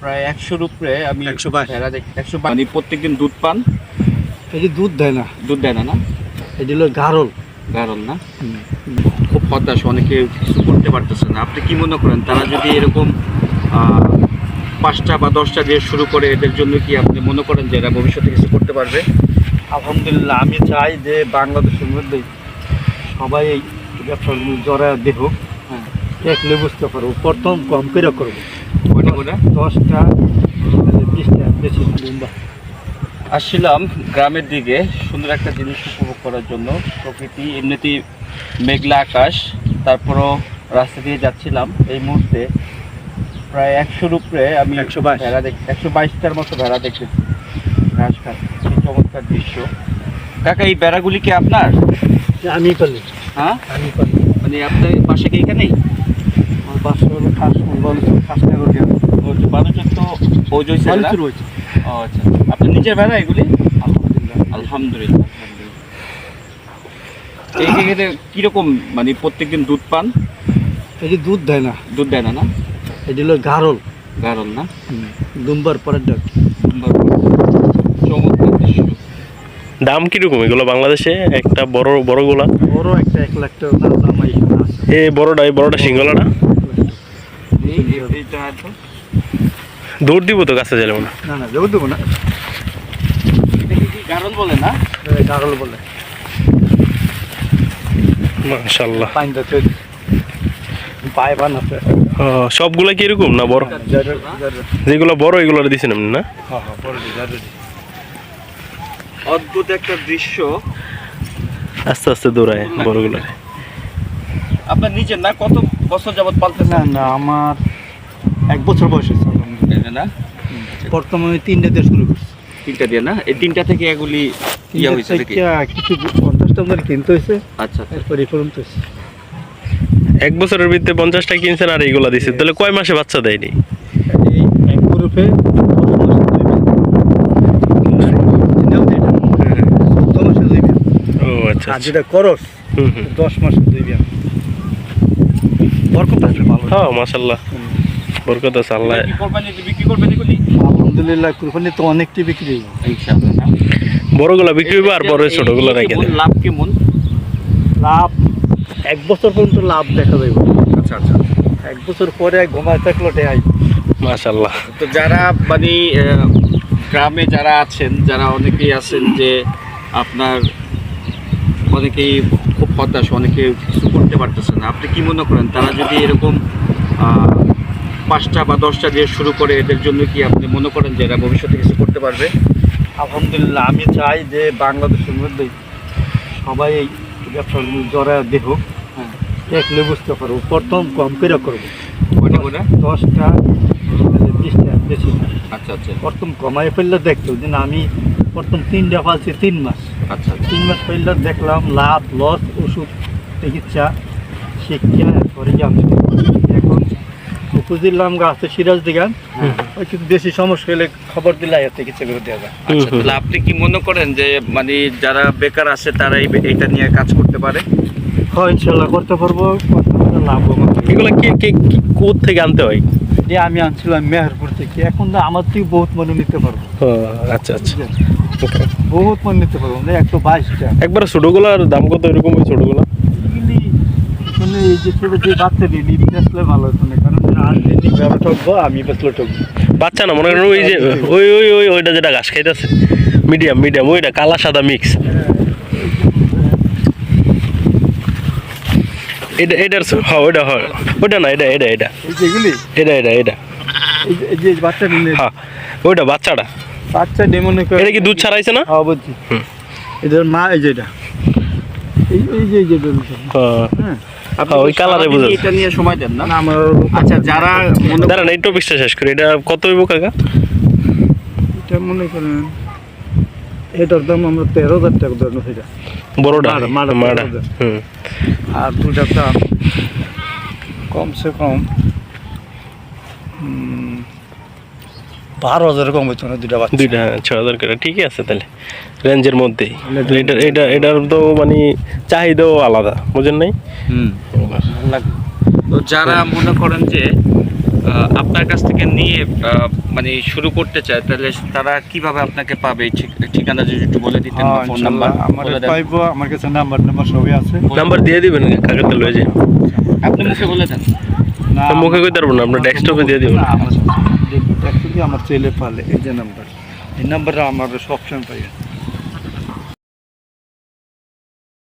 প্রায় একশোর উপরে আমি 122 ভেড়া দেখি একশো মানে প্রত্যেকদিন দুধ পান? এই যে দুধ দেয় না। দুধ দেয় না না? এটি হলো গারল। কারণ না? খুব হতাশ অনেকে কিছু করতে পারতেছে না। আপনি কি মনে করেন তারা যদি এরকম পাঁচটা বা দশটা দিয়ে শুরু করে এদের জন্য কি আপনি মনে করেন যে এরা ভবিষ্যতে কিছু করতে পারবে? আলহামদুলিল্লাহ আমি চাই যে বাংলাদেশের মধ্যে সবাই এই ব্যবসার জড়া দেহ হ্যাঁ। দেখলে বুঝতে পারব প্রথম কম করে করব দশটা বিশটা বেশি আসছিলাম গ্রামের দিকে সুন্দর একটা জিনিস উপভোগ করার জন্য। প্রকৃতি এমনিতেই মেঘলা আকাশ তারপরও রাস্তা দিয়ে যাচ্ছিলাম। এই মুহূর্তে প্রায় একশোর উপরে আমি 122 ভেড়া দেখ একশো বাইশটার মতো ভেড়া দেখেছি ঘাস চমৎকার দৃশ্য। কাকা এই বেড়াগুলি কি আপনার? আমি পালি। হ্যাঁ? আমি পালি। মানে আপনার পাশে কি এখানেই? আচ্ছা। নিজের ভেড়া এগুলি? আলহামদুলিল্লাহ। আলহামদুলিল্লাহ এই জায়গাতে কীরকম মানে প্রত্যেকদিন দুধ পান? এই যে দুধ দেয় না। দুধ দেয় না না? এটি হলো গারল। গারল না? দুম্বার পরের ডাক। দাম কীরকম? এগুলো বাংলাদেশে একটা বড় বড়গুলা বড় একটা এক লাখ টাকা দাম এই বড়টা এই বড়টা সিঙ্গলাটা দৌড় দিব তো কাছে যাবে না না না যাব দেবো না। বলে না? এটা বলে। মাশাল্লাহ পাইন দাতে পায়ে আছে। সবগুলা কি এরকম না বড়? যেগুলো বড় এগুলো দিছেন আপনি না? হ্যাঁ হ্যাঁ অদ্ভুত একটা দৃশ্য। আস্তে আস্তে দৌড়ায় বড়গুলো। আপনার নিজের না কত বছর যাবত না পালতেছেন? না আমার এক বছর বয়স হয়েছে। না? আমি তিনটে দিয়ে শুরু করছি। তিনটা দিয়ে না? এই তিনটা থেকে এগুলি ইয়া হয়েছে নাকি? কিছু পঞ্চাশটা মধ্যে কিনতে হয়েছে। আচ্ছা আচ্ছা। এরপর পর্যন্ত হয়েছে। এক বছরের ভিতরে পঞ্চাশটা কিনছেন আর এইগুলা দিছেন। তাহলে কয় মাসে বাচ্চা দেয়নি? এই এক গ্রুপে আচ্ছা আর যেটা করস হুম হুম। দশ মাসে দুই বরকত আসলে ভালো। হ্যাঁ মাশাল্লাহ বরকত আছে আল্লাহ। কোরবানিতে বিক্রি করবেন এগুলি? আলহামদুলিল্লাহ কুরবানি তো অনেকটি বিক্রি ইনশাআল্লাহ? বড়গুলা বিক্রি হবে আর বড় ছোটগুলো এই রেখে কেমন দেন। লাভ কেমন? লাভ এক বছর পর্যন্ত লাভ দেখা যাবে আচ্ছা আচ্ছা। এক বছর পরে ঘুমায় থাকল টেহাই মাশাল্লাহ তো যারা মানে গ্রামে যারা আছেন যারা অনেকেই আছেন যে আপনার অনেকেই খুব হতাশ অনেকে কিছু করতে পারতেছে না। আপনি কি মনে করেন তারা যদি এরকম পাঁচটা বা দশটা দিয়ে শুরু করে এদের জন্য কি আপনি মনে করেন যে এরা ভবিষ্যতে কিছু করতে পারবে? আলহামদুলিল্লাহ আমি চাই যে বাংলাদেশের মধ্যে সবাই এই ব্যবসার জড়া দেহ হ্যাঁ। দেখলে বুঝতে পারব। প্রথম কম করে করব। দশটা বিশটা বেশি আচ্ছা আচ্ছা। প্রথম কমাই ফেললে দেখতো যে আমি প্রথম তিনটা পালছি তিন মাস। আচ্ছা আচ্ছা। তিন মাস ফেললে দেখলাম লাভ লস ওষুধ চিকিৎসা শিক্ষা এরপরে জানতে এখন উপজিল্লাম গাছে সিরাজ দিগান ওই কিছু বেশি সমস্যা হলে খবর দিলে আয়া চিকিৎসা করে দেওয়া যায়। আচ্ছা। তাহলে আপনি কি মনে করেন যে মানে যারা বেকার আছে তারা এই এইটা নিয়ে কাজ করতে পারে? হ্যাঁ ইনশাল্লাহ করতে পারব লাভ হবে। এগুলা কি কি কোথ থেকে আনতে হয়? যে আমি আনছিলাম মেহেরপুর থেকে। এখন তো আমার থেকে বহুত মনে নিতে পারব। আচ্ছা আচ্ছা। Okay. বহুত মনে নিতে পারব মানে একশো বাইশটা একবার ছোটগুলার দাম কত এরকম ওই ছোটগুলা? এই যে ছোটো যে বাচ্চা নিয়ে নিয়ে বেসলে ভালো হতো না কারণ ঠকবো আমি ঠকবো। বাচ্চা না মনে করেন ওই যে ওই ওই ওই ওইটা যেটা ঘাস খাইতেছে। মিডিয়াম মিডিয়াম ওইটা কালা সাদা মিক্স এটা এটার হ্যাঁ ওইটা হয়। ওইটা না এটা এটা এটা। এটা এটা এটা। এই যে- এই যে বাচ্চা হ্যাঁ ওইটা বাচ্চাটা। বাচ্চা ডেমনে এটা কি দুধ ছাড়াইছে না? হ্যাঁ বলছি এদের মা এই যে এটা। এই এই যে। হ্যাঁ। হ্যাঁ হ্যাঁ, ওই কালারে বোঝা এটা নিয়ে সময় দেন না। আমার আচ্ছা যারা দাঁড়ান এই টপিকটা শেষ করি। এটা কত হইব কাকা? এটা মনে করেন এটার দাম আমরা তেরো হাজার টাকা ধরুন সেটা বড়টা? মাড়া, মাড়া, মাড়া। মাড়া। হুম। আর দুটার দাম কমসে কম বারো হাজার কম হইতো না দুটা বাচ্চা। দুইটা ছ হাজার করে। ঠিকই আছে তাহলে রেঞ্জের মধ্যেই। এটা এটা এটার তো মানে চাহিদাও আলাদা বুঝেন নাই? হুম। তো যারা মনে করেন যে আপনার কাছ থেকে নিয়ে মানে শুরু করতে চায় তাহলে তারা কীভাবে আপনাকে পাবে? ঠিকানা যদি একটু বলে দিতেন হ্যাঁ, ফোন নাম্বার। আমার পাইবো আমার কাছে নাম্বার নাম্বার সবই আছে। নাম্বার দিয়ে দিবেন কাকাতে লয়ে যে আপনি মুখে বলে দেন। না, মুখে কইতে পারব না, আপনার ডেস্কটপে দিয়ে দিবেন। আমার ছেলে পালে এই যে নাম্বার এই নাম্বারটা আমার সবসময় পাই।